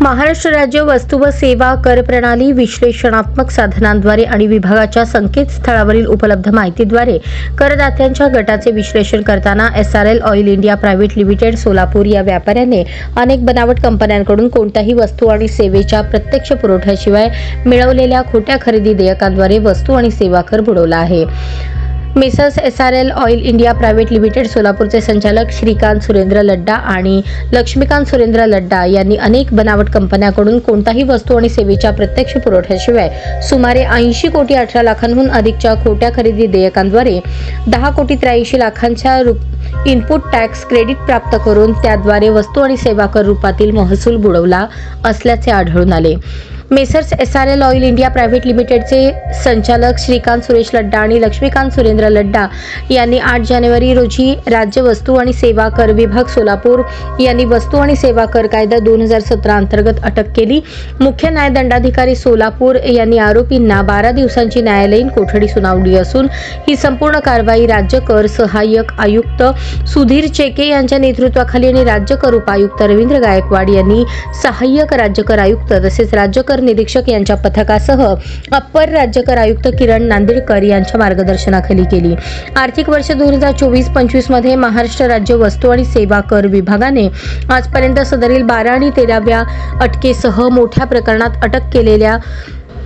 Maharashtra राज्य वस्तू व सेवा कर प्रणाली विश्लेषणात्मक साधनांद्वारे आणि विभागाच्या संकेतस्थळावरील उपलब्ध माहितीद्वारे करदात्यांच्या गटाचे विश्लेषण करताना S R L oil India private limited Solapur या व्यापाऱ्याने अनेक बनावट कंपन्यांकडून कोणत्याही वस्तू आणि सेवेच्या प्रत्यक्ष पुरवठ्याशिवाय मिळवलेल्या खोट्या खरेदी देयकांद्वारे वस्तू आणि सेवा कर बुडवला आहे. Messrs S R L oil India private limited सोलापूरचे संचालक श्रीकांत सुरेंद्र लड्डा आणि लक्ष्मीकांत सुरेंद्र लड्डा यांनी अनेक बनावट कंपन्यांकडून कोणताही वस्तू आणि सेवेच्या प्रत्यक्ष पुरवठ्याशिवाय सुमारे ऐंशी कोटी अठरा लाखांहून अधिकच्या खोट्या खरेदी देयकांद्वारे दहा कोटी त्र्याऐंशी लाखांच्या रूप इनपुट टॅक्स क्रेडिट प्राप्त करून त्याद्वारे वस्तू आणि सेवा कर रूपातील महसूल बुडवला असल्याचे आढळून आले. Messrs S R L oil India private लिमिटेडचे संचालक श्रीकांत सुरेश लड्डा आणि लक्ष्मीकांत सुरेंद्र लड्डा यांनी आठ जानेवारी रोजी राज्य वस्तू आणि सेवा कर विभाग सोलापूर यांनी वस्तू आणि सेवा कर कायदा दोन हजार सतरा अंतर्गत अटक केली. मुख्य न्यायदंडाधिकारी सोलापूर यांनी आरोपींना बारा दिवसांची न्यायालयीन कोठडी सुनावली असून ही संपूर्ण कारवाई राज्य कर सहाय्यक आयुक्त सुधीर चेके यांच्या नेतृत्वाखाली आणि राज्य कर उपायुक्त रवींद्र गायकवाड यांनी सहाय्यक राज्य कर आयुक्त तसेच राज्य कर राज्यकर निरीक्षक यांच्या पथकासह अप्पर राज्यकर आयुक्त किरण नांदेडकर यांच्या मार्गदर्शनाखाली केली. आर्थिक वर्ष दोन हजार चोवीस पंचवीसमध्ये महाराष्ट्र राज्य वस्तू आणि सेवा कर विभागाने आजपर्यंत सदरील बारा आणि तेराव्या अटकेसह मोठ्या प्रकरणात अटक केलेल्या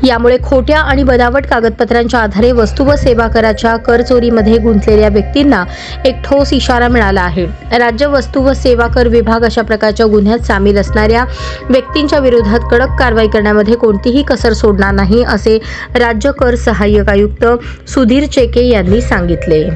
यामुळे खोट्या आणि बनावट कागदपत्रांच्या आधारे वस्तू व सेवा कराच्या कर चोरीमध्ये गुंतलेल्या व्यक्तींना एक ठोस इशारा मिळाला आहे. राज्य वस्तू व सेवा कर विभाग अशा प्रकारच्या गुन्ह्यात सामील असणाऱ्या व्यक्तींच्या विरोधात कडक कारवाई करण्यामध्ये कोणतीही कसर सोडणार नाही असे राज्य कर सहाय्यक आयुक्त सुधीर चेके यांनी सांगितले.